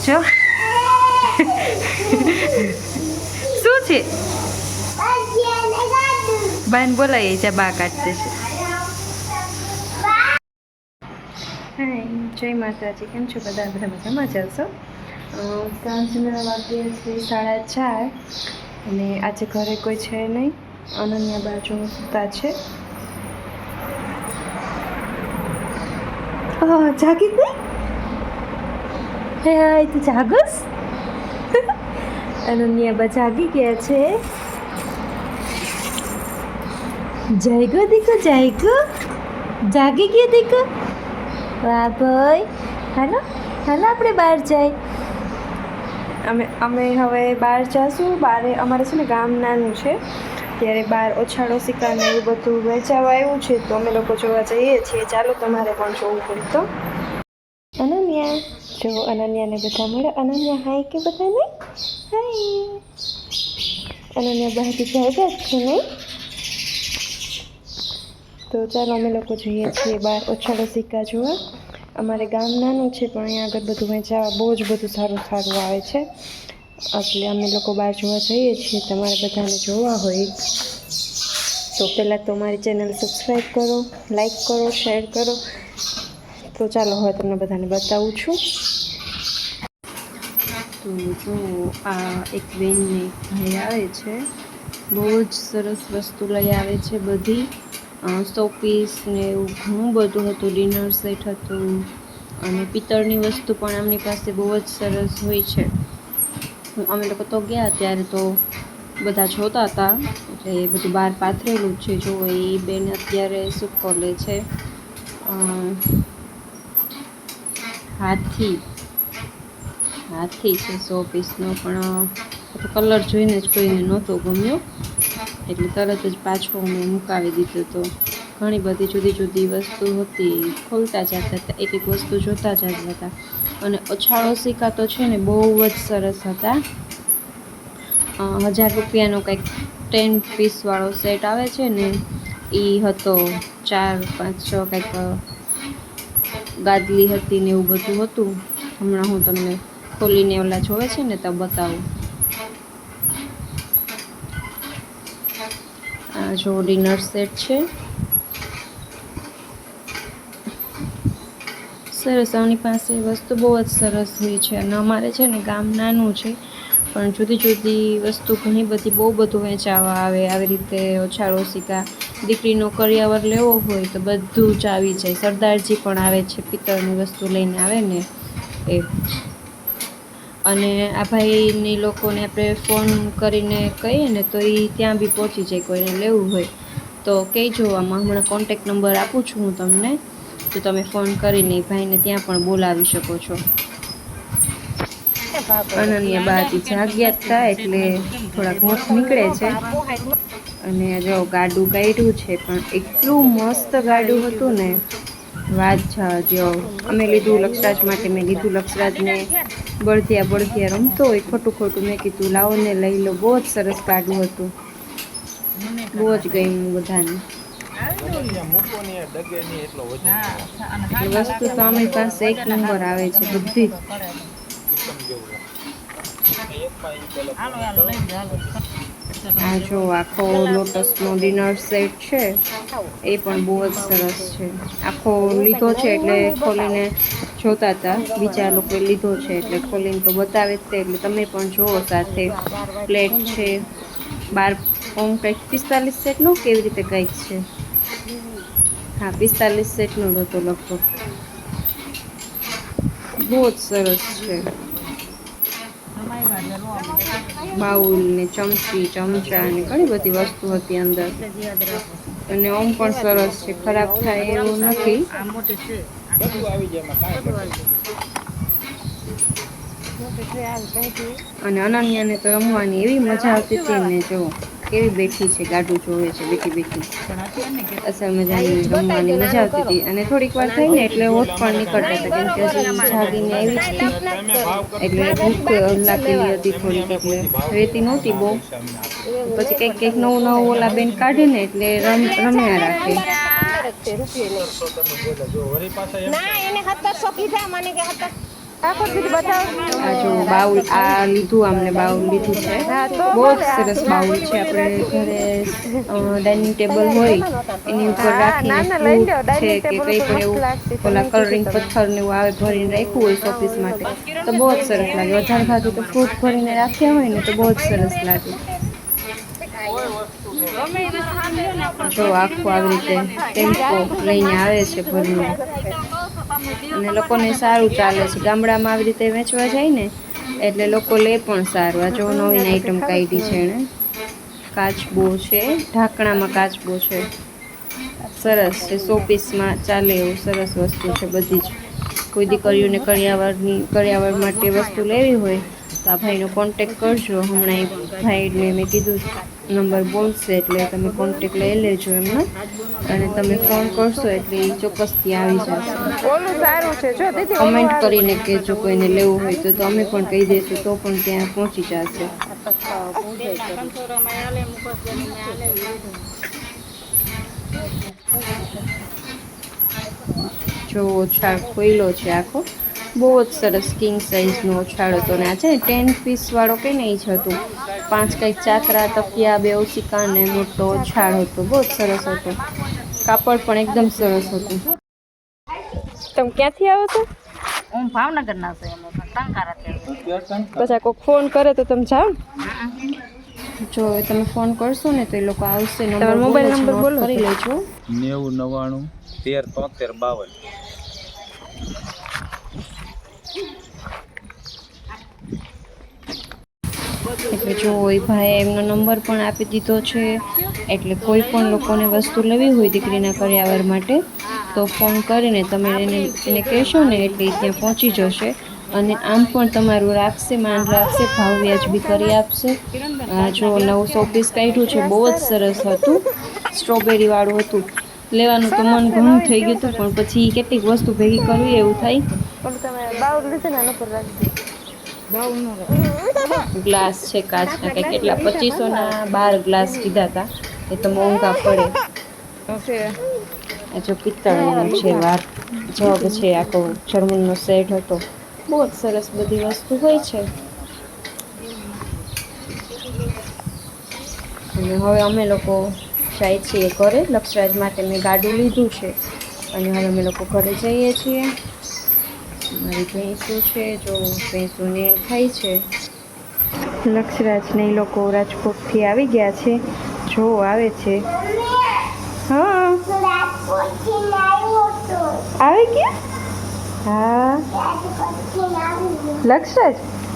જો શું છે બાન બોલાય છે બા કાઢતે છે હાય જય માતાજી કેમ છો બધા બધા મજામાં જશો સાંજના વાગે છે સાડા ચાર અને આજે ઘરે કોઈ છે નહીં અનન્યા બાજુ સૂતા છે આહ, જાગી ગઈ હે હાય તું જાગસ? અનન્યા બા જાગી ગયા છે. જાયગો દીકો જાયગો. જાગી ગયો દીકો વાહ ભાઈ. હાલો હાલો આપણે બહાર જાય. અમે અમે હવે બહાર જઈશું બારે અમારે છે ને ગામ નાનું છે. ત્યારે બહાર ઓછાળો સિક્કા ને એવું બધું વેચાવા આવ્યું છે, તો અમે લોકો જોવા જઈએ છીએ. ચાલો તમારે પણ જોવું પડે તો. અનન્યા. જો અનન્યાને બધા મળે અનન્યા, હાય કે બધાને? હાય. અનન્યા બહારથી જાય જ છે નહીં? તો ચાલો અમે લોકો જોઈએ છીએ બહાર ઓછાળો સિક્કા જોવા. અમારે ગામ નાનું છે, પણ અહીંયા આગળ બધું વેચાવા બહુ જ બધું સારું સારું આવે છે. એટલે અમે લોકો બહાર જોવા જઈએ છીએ, તમારે બધાને જોવા હોય. તો પહેલાં તો મારી ચેનલ સબસ્ક્રાઈબ કરો લાઈક કરો શેર કરો. તો ચાલો હવે તમને બધાને બતાવું છું. તો જો, આ એક બેનને ભાઈ આવે છે. બહુ જ સરસ વસ્તુ લઈ આવે છે બધી. શોપીસ ને એવું ઘણું બધું હતું ડિનર સેટ હતું. અને પિત્તળની વસ્તુ પણ એમની પાસે બહુ જ સરસ હોય છે. અમે લોકો તો ગયા ત્યારે તો બધા જોતા હતા. એટલે એ બધું બહાર પાથરેલું છે. જો, એ બેન અત્યારે સુકો લે છે? હાથી. હાથી છે સો પીસનો પણ કલર જોઈને જ કોઈને નહોતો ગમ્યો. એટલે તરત જ પાછો મેં મુકાવી દીધો તો ઘણી બધી જુદી જુદી વસ્તુ હતી. ખોલતા જતા હતા, એક એક વસ્તુ જોતા જતા હતા. અને ઓછાળો સિક્કા તો છે ને બહુ જ સરસ હતા. હજાર રૂપિયાનો કંઈક ટેન પીસવાળો સેટ આવે છે ને એ હતો ચાર, પાંચ, છ કંઈક ગાદલી હતી ને એવું બધું હતું. હમણાં હું તમને ખોલીને ઓલા જોવે છે ને તો બતાવું. આ જો ડિનર સેટ છે. સરસ, આની પાસે વસ્તુ બહુ જ સરસ હોય છે. અને અમારે છે ને ગામ નાનું છે, પણ જુદી જુદી વસ્તુ ઘણી બધી બહુ બધું વેચાવા આવે. આવી રીતે ઓછાળો સિક્કા દીકરીનો કરિયાવર લેવો હોય તો બધું જ આવી જાય. સરદારજી પણ આવે છે પિત્તળની વસ્તુ લઈને આવે ને એ. અને આ ભાઈની લોકોને આપણે ફોન કરીને કહીએ ને તો એ ત્યાં બી પહોંચી જાય કોઈને લેવું હોય. તો કહેજો આમાં હમણાં કોન્ટેક નંબર આપું છું હું તમને. તો તમે ફોન કરીને ભાઈને ત્યાં પણ બોલાવી શકો છો. અનન્યા બાજી જાગ્યા હતા એટલે થોડાક હોશ નીકળે છે. અને જો ગાડું કાઢ્યું છે, પણ એટલું મસ્ત ગાડું હતું ને, વાત જો અમે લીધું લક્ષરાજ માટે, મેં લીધું લક્ષરાજને. બળદિયા બળદિયા રમતો હોય, ખોટું ખોટું મેં કીધું, લાવો ને લઈ લો. બહુ જ સરસ ગાડું હતું. બહુ જ ગયું બધાને. વસ્તુ તો અમે પાસે એક નંબર આવે છે, બધી. જ આ જો આખો લોટસનો ડિનર સેટ છે, એ પણ બહુ જ સરસ છે. આખો લીધો છે એટલે ખોલીને જોતા હતા બીજા લોકોએ લીધો છે એટલે ખોલીને તો બતાવે જ તે, એટલે તમે પણ જુઓ સાથે પ્લેટ છે. બાર, ઓમ કંઈક પિસ્તાલીસ સેટનો કેવી રીતે કંઈક છે? હા, પિસ્તાલીસ સેટનો હતો લગભગ. બહુ જ સરસ છે. બાઉલ ને ચમચી, ચમચા ને ઘણી બધી વસ્તુ હતી અંદર. અને ઓમ પણ સરસ છે, ખરાબ થાય એવું નથી. અને અનન્યાને તો રમવાની એવી મજા આવતી હતી ને જો કેવી બેઠી છે ગાડું જોવે છે બેઠી બેઠી. અસલ મજાની રમવાની મજા આવતી હતી. અને થોડીક વાર થઈ ને એટલે હોઠ પણ નીકળતા હતા કેમ કે જાગીને એવી જ હતી. એટલે ભૂખ લાગેલી હતી થોડીક એટલે રહેતી નહોતી બહુ. પછી કંઈક કંઈક નવું નવું ઓલા બેન કાઢે ને એટલે રમ રમ્યા રાખે. ના એને સત્તરસો કીધા મને કે જો બાઉલ આ લીધું અમને બાઉલ લીધું છે. બહુ જ સરસ બાઉલ છે. આપણે ઘરે ડાઇનિંગ ટેબલ હોય એની ઉપર રાખીને છે કે કંઈ પણ એવું. ઓલા કલરિંગ પથ્થર ને એવું આવે ભરીને રાખ્યું હોય શોપીસ માટે તો બહુ જ સરસ લાગે. વધારે ખાતું તો ફ્રૂટ ભરીને રાખ્યા હોય ને તો બહુ જ સરસ લાગે. જો આખું આવી રીતે ટેમ્પો લઈને આવે છે ભરીને અને લોકોને સારું ચાલે છે. ગામડામાં આવી રીતે વેચવા જાય ને, એટલે લોકો લે પણ સારું. આ જો નવીન આઈટમ કાઢી છે એણે. કાચબો છે. ઢાંકણામાં કાચબો છે. સરસ છે. સો પીસમાં ચાલે એવું સરસ વસ્તુ છે બધી જ. કોઈ દીકરીઓને કરિયાવરની, કરિયાવર માટે વસ્તુ લેવી હોય તો આ ભાઈનો કોન્ટેક કરજો. હમણાં એ ભાઈને મેં કીધું નંબર બોલશે એટલે તમે કોન્ટેક લઈ લેજો એમનો. અને તમે ફોન કરશો એટલે એ ચોક્કસથી આવી જશે. કમેન્ટ કરીને કે જો કોઈને લેવું હોય તો. અમે પણ કહી દઈશું તો પણ ત્યાં પહોંચી જશે. જો છાક ખોઈલો છે આખો. બહુ જ સરસ કિંગ સાઇઝનો ઓછાળો હતો ને આ છે ને ટેન પીસવાળો કે નહીં જ હતું. પાંચ કંઈક ચાકરા તકિયા બે ઓશિકા ને મોટો ઓછાળ હતો. બહુ જ સરસ હતો. કાપડ પણ એકદમ સરસ હતું. તમે ક્યાંથી આવો છો? હું ભાવનગર ના છું. પછી કોઈક ફોન કરે તો તમે જાઓ જો એ તમે ફોન કરશો ને તો એ લોકો આવશે. તમારો નંબર મોબાઈલ નંબર બોલો કરી. લેજો. નેવું નવ્વાણું તેર તોતેર બાવન. એટલે જો એ ભાઈએ એમનો નંબર પણ આપી દીધો છે, એટલે કોઈ પણ લોકોને વસ્તુ લેવી હોય દીકરીના કરિયાવર માટે, તો ફોન કરીને તમે એને એને કહેશો ને એટલે ત્યાં પહોંચી જશે. અને આમ પણ તમારું રાખશે, માન રાખશે, ભાવ વ્યાજબી કરી આપશે. આ જો નવું સો પીસ કાઢ્યું છે, બહુ જ સરસ હતું સ્ટ્રોબેરીવાળું હતું. લેવાનું તો મન ઘણું થઈ ગયું હતું, પણ પછી કેટલીક વસ્તુ ભેગી કરવી એવું થાય. પણ તમે બાઉલ લીધે ને પર રાખજો. ગ્લાસ છે કાચના કે કેટલા? પચીસોના બાર ગ્લાસ કીધા હતા. એ તો મોંઘા પડે. જો પિત્તળનું છે વાર જગ છે આખો જર્મનનો સેટ હતો. બહુ જ સરસ બધી વસ્તુ હોય છે. અને હવે અમે લોકો જાય છીએ ઘરે. લક્ષરાજ માટે મેં ગાડું લીધું છે. અને હવે અમે લોકો ઘરે જઈએ છીએ. મારી ભેંસું છે, જો ભેંસુને થાય છે. લક્ષરાજ ને એ લોકો રાજકોટથી આવી ગયા છે, જો આવે છે. હા. આવે ગયા હા. લક્ષરાજ,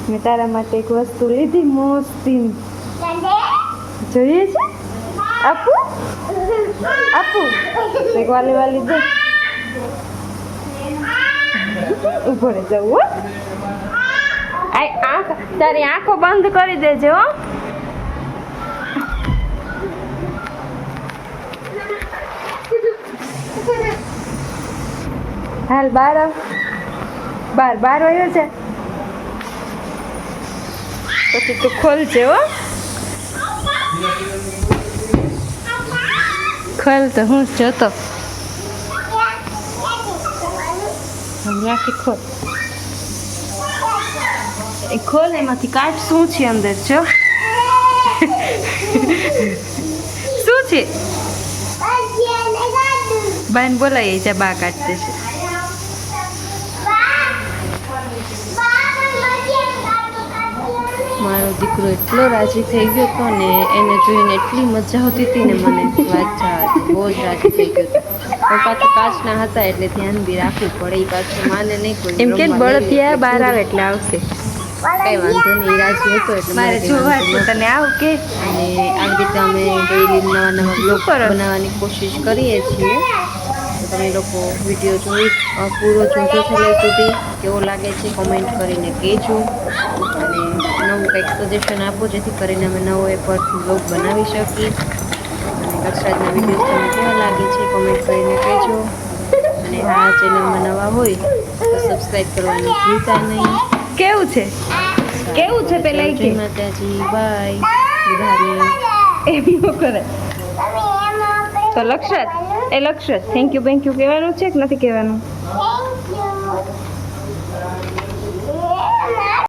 મેં તારા માટે એક વસ્તુ લીધી મોસ્તી જોઈએ છે? આપું. આપું. એક વાલી વાલી દે. ઊભો રહે જવું આ આંખ, તારી આંખો બંધ કરી દેજે, હો. હાલ બાર આવ. બાર બાર વાગ્યો છે. પછી તું ખોલજે, હો. ખોલ તો હું જોતો. રાખી ખોલ એ ખોલ એમાંથી કાઢ શું છે અંદર જો શું છે બાન બોલાય છે બા કાઢતે છે મારો દીકરો એટલો રાજી થઈ ગયો હતો ને એને જોઈને એટલી મજા આવતી હતી ને મને વાત. બહુ જ રાજી થઈ ગયો હતો. પણ પાછું કાચના હતા એટલે ધ્યાન બી રાખવું પડે. એ પાછું માને નહીં કોઈ એમ કે બળદિયા બહાર આવે એટલે આવશે. કઈ વાંધો નહીં રાજ હતો એટલે મારે જોવા. તને આવ કે? અને આવી રીતે અમે ડેઈલી નવા નવા બ્લોગ બનાવવાની કોશિશ કરીએ છીએ. તો તમે લોકો વીડિયો જોઈ પૂરો જોજો છેલ્લે સુધી. કેવો લાગે છે કોમેન્ટ કરીને કહેજો. અને નવું કંઈક સજેશન આપો જેથી કરીને અમે નવો એ પર બ્લોગ બનાવી શકીએ. કક્ષરાજના વીડિયો તમને કેવા લાગે છે કોમેન્ટ કરીને કહેજો. અને આ ચેનલમાં નવા હોય તો સબસ્ક્રાઈબ કરવાનું ભૂલતા નહીં. કેવું છે? કેવું છે પેલા જય માતાજી બાય વિધારી એમ ન કરે. તો લક્ષત એ લક્ષત. થેન્ક યુ બેન્ક યુ કહેવાનું છે કે નથી કહેવાનું?